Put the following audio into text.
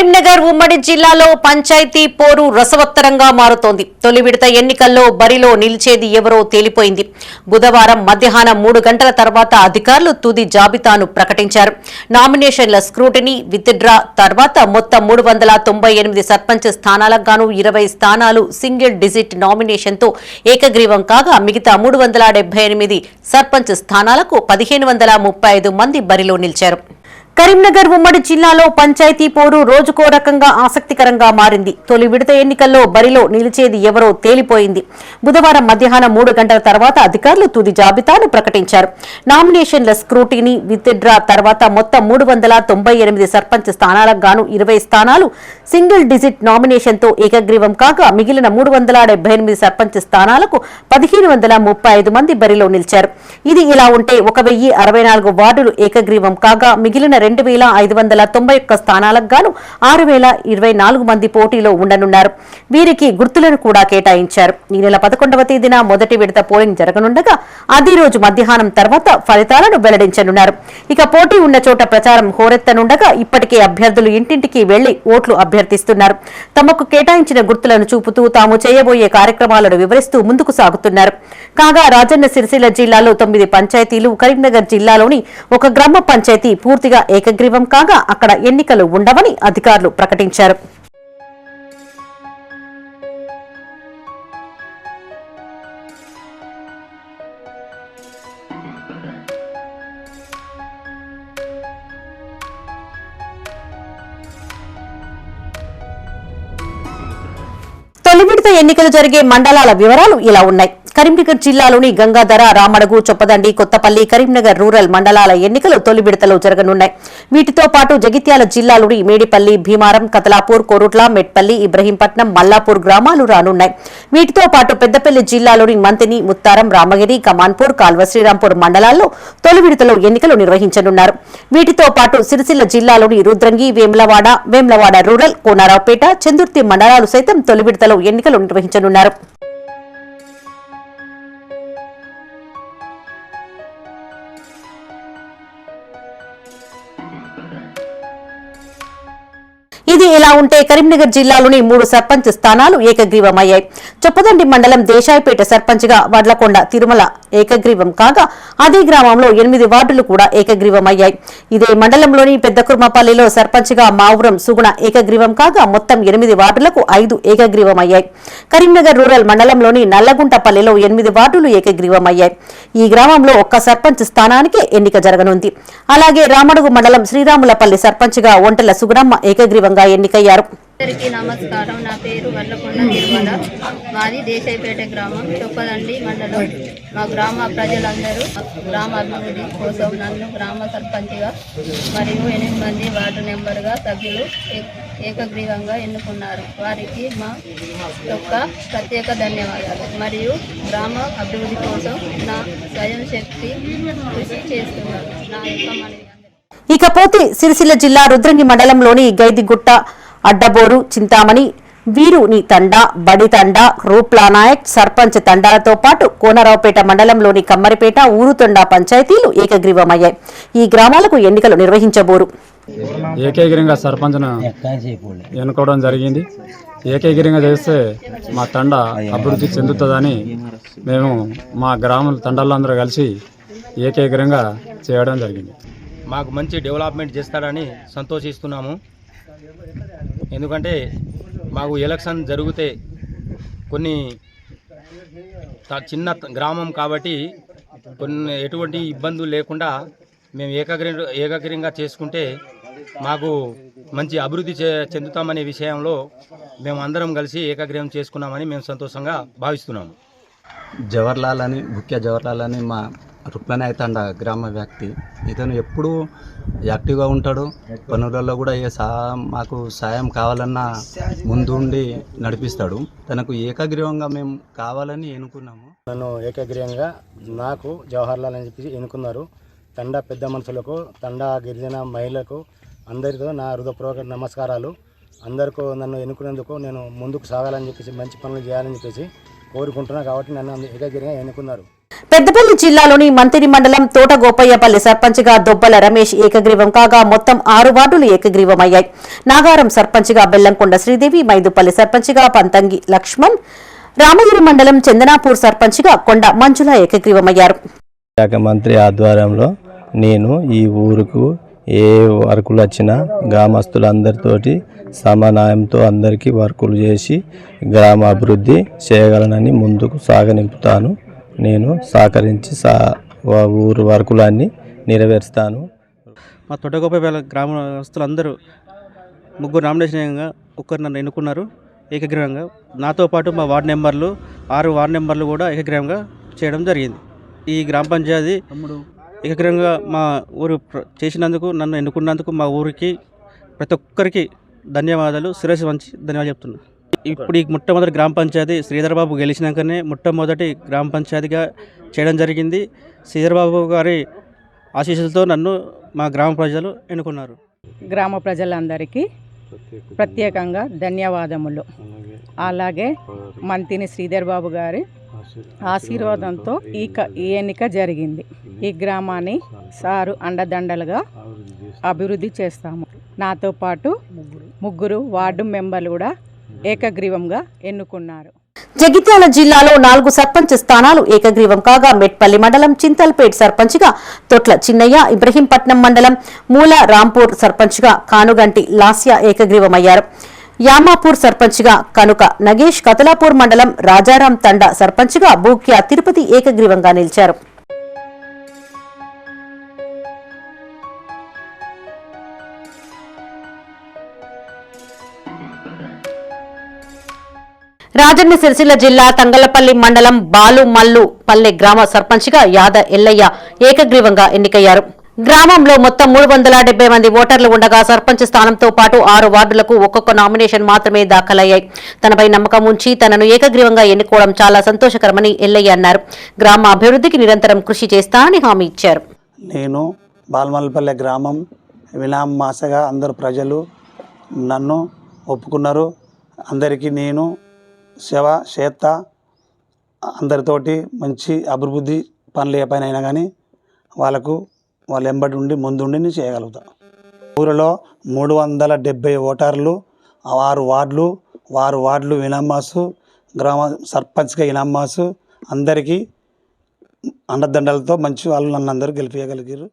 కరీంనగర్ ఉమ్మడి జిల్లాలో పంచాయతీ పోరు రసవత్తరంగా మారుతోంది. తొలి విడత ఎన్నికల్లో బరిలో నిలిచేది ఎవరో తేలిపోయింది. బుధవారం మధ్యాహ్నం మూడు గంటల తర్వాత అధికారులు తుది జాబితాను ప్రకటించారు. నామినేషన్ల స్క్రూటినీ విత్డ్రా తర్వాత మొత్తం మూడు వందల తొంభై ఎనిమిది సర్పంచ్ స్థానాలకు గాను ఇరవై స్థానాలు సింగిల్ డిజిట్ నామినేషన్తో ఏకగ్రీవం కాగా మిగతా మూడు వందల డెబ్బై ఎనిమిది సర్పంచ్ స్థానాలకు పదిహేను వందల ముప్పై ఐదు మంది బరిలో నిలిచారు. కరీంనగర్ ఉమ్మడి జిల్లాలో పంచాయతీ పోరు రోజుకో రకంగా ఆసక్తికరంగా మారింది. తొలి విడత ఎన్నికల్లో బరిలో నిలిచేది ఎవరో తేలిపోయింది. బుధవారం మధ్యాహ్నం మూడు గంటల తర్వాత అధికారులు తుది జాబితాను ప్రకటించారు. నామినేషన్ల స్క్రూటీని విత్డ్రా తర్వాత మొత్తం మూడు వందల తొంభై ఎనిమిది సర్పంచ్ స్థానాలకు గాను ఇరవై స్థానాలు సింగిల్ డిజిట్ నామినేషన్తో ఏకగ్రీవం కాగా మిగిలిన మూడు వందల డెబ్బై ఎనిమిది సర్పంచ్ స్థానాలకు పదిహేను వందల ముప్పై ఐదు మంది బరిలో నిలిచారు. ఇది ఇలా ఉంటే ఒక వెయ్యి అరవై నాలుగు వార్డులు ఏకగ్రీవం కాగా మిగిలిన రెండు వేల ఐదు వందల తొంభై ఒక్క స్థానాలకు గాను ఆరు వేల ఇరవై నాలుగు మంది పోటీలో ఉండనున్నారు. వీరికి గుర్తులను కూడా కేటాయించారు. ఈ నెల పదకొండవ తేదీన మొదటి విడత పోలింగ్ జరగనుండగా అదే రోజు మధ్యాహ్నం తర్వాత ఫలితాలను వెల్లడించనున్నారు. ఇక పోటీ ఉన్న చోట ప్రచారం హోరెత్తనుండగా ఇప్పటికే అభ్యర్థులు ఇంటింటికి వెళ్ళి ఓట్లు అభ్యర్థిస్తున్నారు. తమకు కేటాయించిన గుర్తులను చూపుతూ తాము చేయబోయే కార్యక్రమాలను వివరిస్తూ ముందుకు సాగుతున్నారు. కాగా రాజన్న సిరిసిల్ల జిల్లాలో తొమ్మిది పంచాయతీలు కరీంనగర్ జిల్లాలోని ఒక గ్రామ పంచాయతీ పూర్తిగా ఏకగ్రీవం కాగా అక్కడ ఎన్నికలు ఉండవని అధికారులు ప్రకటించారు. తొలి విడత ఎన్నికలు జరిగే మండలాల వివరాలు ఇలా ఉన్నాయి. కరీంనగర్ జిల్లాలోని గంగాధర రామడుగు చొప్పదండి కొత్తపల్లి కరీంనగర్ రూరల్ మండలాల ఎన్నికలు తొలి విడతలో జరగనున్నాయి. వీటితో పాటు జగిత్యాల జిల్లాలోని మేడిపల్లి భీమారం కతలాపూర్ కోరుట్ల మెట్పల్లి ఇబ్రహీంపట్నం మల్లాపూర్ గ్రామాలు రానున్నాయి. వీటితో పాటు పెద్దపల్లి జిల్లాలోని మంతిని ముత్తారం రామగిరి కమాన్పూర్ కాల్వ శ్రీరాంపూర్ మండలాల్లో తొలి విడతలో ఎన్నికలు నిర్వహించనున్నారు. వీటితో పాటు సిరిసిల్ల జిల్లాలోని రుద్రంగి వేములవాడ వేములవాడ రూరల్ కోనారావుపేట చందుర్తి మండలాలు సైతం తొలి విడతలో ఎన్నికలు నిర్వహించనున్నారు. ఇది ఇలా ఉంటే కరీంనగర్ జిల్లాలోని మూడు సర్పంచ్ స్థానాలు ఏకగ్రీవమయ్యాయి. చొప్పదండి మండలం దేశాయిపేట సర్పంచ్గా వడ్లకొండ తిరుమల ఏకగ్రీవం కాగా అదే గ్రామంలో ఎనిమిది వార్డులు కూడా ఏకగ్రీవమయ్యాయి. ఇదే మండలంలోని పెద్దకుర్మపల్లిలో సర్పంచ్గా మావురం సుగుణ ఏకగ్రీవం కాగా మొత్తం ఎనిమిది వార్డులకు ఐదు ఏకగ్రీవమయ్యాయి. కరీంనగర్ రూరల్ మండలంలోని నల్లగుంటపల్లిలో ఎనిమిది వార్డులు ఏకగ్రీవమయ్యాయి. ఈ గ్రామంలో ఒక్క సర్పంచ్ స్థానానికే ఎన్నిక జరగనుంది. అలాగే రామడుగు మండలం శ్రీరాములపల్లి సర్పంచ్గా ఒంటెల సుగుణమ్మ ఏకగ్రీవంగా ఎన్నికయ్యారు. అందరికీ నమస్కారం. నా పేరు వల్లకొండ తిరుమల. మాది దేశాయిపేట గ్రామం చొప్పదండి మండలం. మా గ్రామ ప్రజలందరూ గ్రామ అభివృద్ధి కోసం నన్ను గ్రామ సర్పంచ్గా మరియు ఎనిమిది మంది వార్డు నెంబర్గా సభ్యులు ఏ- ఏకగ్రీవంగా ఎన్నుకున్నారు. వారికి మా యొక్క ప్రత్యేక ధన్యవాదాలు. మరియు గ్రామ అభివృద్ధి కోసం నా స్వయం శక్తి కృషి చేస్తున్నారు. నా యొక్క మనవి ఇకపోతే సిరిసిల్ల జిల్లా రుద్రంగి మండలంలోని గైదిగుట్ట అడ్డబోరు చింతామణి వీరుని తండ బడి తండ రూప్లా నాయక్ సర్పంచ్ తండాలతో పాటు కోనరావుపేట మండలంలోని కమ్మరిపేట ఊరుతొండ పంచాయతీలు ఏకగ్రీవమయ్యాయి. ఈ గ్రామాలకు ఎన్నికలు నిర్వహించబోరు. ఏకైగిరిగా సర్పంచ్ను ఎన్నుకోవడం జరిగింది. ఏకైగిరిగా చేస్తే మా తండ అభివృద్ధి చెందుతుందని మేము మా గ్రామ తండాలందరూ కలిసి ఏకైగిరంగా చేయడం జరిగింది. మాకు మంచి డెవలప్మెంట్ చేస్తాడని సంతోషిస్తున్నాము. ఎందుకంటే మాకు ఎలక్షన్ జరిగితే కొన్ని త- చిన్న త- గ్రామం కాబట్టి కొన్ని ఎటువంటి ఇబ్బందులు లేకుండా మేము ఏకగ్రీ ఏకగ్రీయంగా చేసుకుంటే మాకు మంచి అభివృద్ధి చెందుతామనే విషయంలో మేము అందరం కలిసి ఏకగ్రీవం చేసుకున్నామని మేము సంతోషంగా భావిస్తున్నాము. జవహర్లాల్ అని ముఖ్య జవహర్లాల్ అని మా రుక్మనాయ తండ గ్రామ వ్యక్తి. ఇతను ఎప్పుడూ యాక్టివ్గా ఉంటాడు. పనులలో కూడా ఏ సా మాకు సాయం కావాలన్నా ముందుండి నడిపిస్తాడు. తనకు ఏకగ్రీవంగా మేము కావాలని ఎన్నుకున్నాము. నన్ను ఏకగ్రీవంగా నాకు జవహర్లాల్ అని చెప్పి ఎన్నుకున్నారు. తండా పెద్ద మనుషులకు తండా గిరిజన మహిళలకు అందరితో నా హృదయపూర్వక నమస్కారాలు. అందరికీ నన్ను ఎన్నుకునేందుకు నేను ముందుకు సాగాలని చెప్పేసి మంచి పనులు చేయాలని చెప్పేసి కోరుకుంటున్నాను కాబట్టి నన్ను ఏకగ్రీయంగా ఎన్నుకున్నారు. పెద్దపల్లి జిల్లాలోని మంత్రి మండలం తోటగోపయ్యపల్లి సర్పంచ్గా దొబ్బల రమేష్ ఏకగ్రీవం కాగా మొత్తం ఆరు వార్డులు ఏకగ్రీవమయ్యాయి. నాగారం సర్పంచ్గా బెల్లంకొండ శ్రీదేవి మైదుపల్లి సర్పంచ్గా పంతంగి లక్ష్మణ్ రామగిరి మండలం చందనాపూర్ సర్పంచ్గా కొండ మంజుల ఏకగ్రీవమయ్యారు. శాఖ మంత్రి ఆధ్వర్యంలో నేను ఈ ఊరుకు ఏ వర్కులు వచ్చినా గ్రామస్తులందరితోటి సమన్వయంతో అందరికీ వర్కులు చేసి గ్రామ అభివృద్ధి చేయగలనని ముందుకు సాగనింపుతాను. నేను సహకరించి సా ఊరు వర్కులన్నీ నెరవేరుస్తాను. మా తొట్టగొప్పపేల గ్రామస్తులందరూ ముగ్గురు నామినేషన్గా ఒక్కరు నన్ను ఎన్నుకున్నారు ఏకగ్రీవంగా. నాతో పాటు మా వార్డు నెంబర్లు ఆరు వార్డు నెంబర్లు కూడా ఏకగ్రీవంగా చేయడం జరిగింది. ఈ గ్రామ పంచాయతీ ఏకగ్రీవంగా మా ఊరు చేసినందుకు నన్ను ఎన్నుకున్నందుకు మా ఊరికి ప్రతి ఒక్కరికి ధన్యవాదాలు శిరస్సు వంచి ధన్యవాదాలు చెప్తున్నాను ఇప్పుడు ఈ మొట్టమొదటి గ్రామ పంచాయతీ శ్రీధరబాబు గెలిచినాకనే మొట్టమొదటి గ్రామ పంచాయతీగా చేయడం జరిగింది. శ్రీధరబాబు గారి ఆశీస్సులతో నన్ను మా గ్రామ ప్రజలు ఎన్నుకున్నారు. గ్రామ ప్రజలందరికీ ప్రత్యేకంగా ధన్యవాదములు. అలాగే మంతిని శ్రీధర్ బాబు గారి ఆశీర్వాదంతో ఈ క- ఈ ఎన్నిక జరిగింది. ఈ గ్రామాన్ని సారు అండదండలుగా అభివృద్ధి చేస్తాము. నాతో పాటు ముగ్గురు వార్డు మెంబర్లు కూడా ఏకగ్రీవంగా ఎన్నుకున్నారు. జగిత్యాల జిల్లాలో నాలుగు సర్పంచ్ స్థానాలు ఏకగ్రీవం కాగా మెట్పల్లి మండలం చింతల్పేట్ సర్పంచ్గా తొట్ల చిన్నయ్య ఇబ్రహీంపట్నం మండలం మూల రాంపూర్ సర్పంచ్గా కానుగంటి లాస్య ఏకగ్రీవమయ్యారు. యామాపూర్ సర్పంచ్గా కనుక నగేష్ కతలాపూర్ మండలం రాజారాం తండా సర్పంచ్గా బూక్యా తిరుపతి ఏకగ్రీవంగా నిలిచారు. రాజన్న సిరిసిల్ల జిల్లా తంగలపల్లి మండలం బాలుమల్లు పల్లె గ్రామ సర్పంచ్గా యాద ఎల్లయ్య ఏకగ్రీవంగా ఎన్నికయ్యారు. గ్రామంలో మొత్తం మూడు వందల డెబ్బై మంది ఓటర్లు ఉండగా సర్పంచ్ స్థానంతో పాటు ఆరు వార్డులకు ఒక్కొక్క నామినేషన్ మాత్రమే దాఖలయ్యాయి. తనపై నమ్మకం ఉంచి తనను ఏకగ్రీవంగా ఎన్నుకోవడం చాలా సంతోషకరమని ఎల్లయ్య అన్నారు. గ్రామ అభివృద్ధికి నిరంతరం కృషి చేస్తానని హామీ ఇచ్చారు. నేను బాల్మల్పల్లె గ్రామం వినాం మాసగా అందరు ప్రజలు నన్ను ఒప్పుకున్నారు. అందరికీ నేను సేవ చేస్తా అందరితోటి మంచి అభివృద్ధి పనులు ఏ పని అయినా కానీ వాళ్ళకు వాళ్ళ ఎంబడి ఉండి ముందుండి నేను చేయగలుగుతా. ఊరిలో మూడు వందల డెబ్బై ఓటర్లు ఆరు వార్డులు వారు వార్డులు ఇనామాసు గ్రామ సర్పంచ్గా ఇనామాసు అందరికీ అండదండలతో మంచి వాళ్ళు నన్ను అందరూ గెలిపించగలిగారు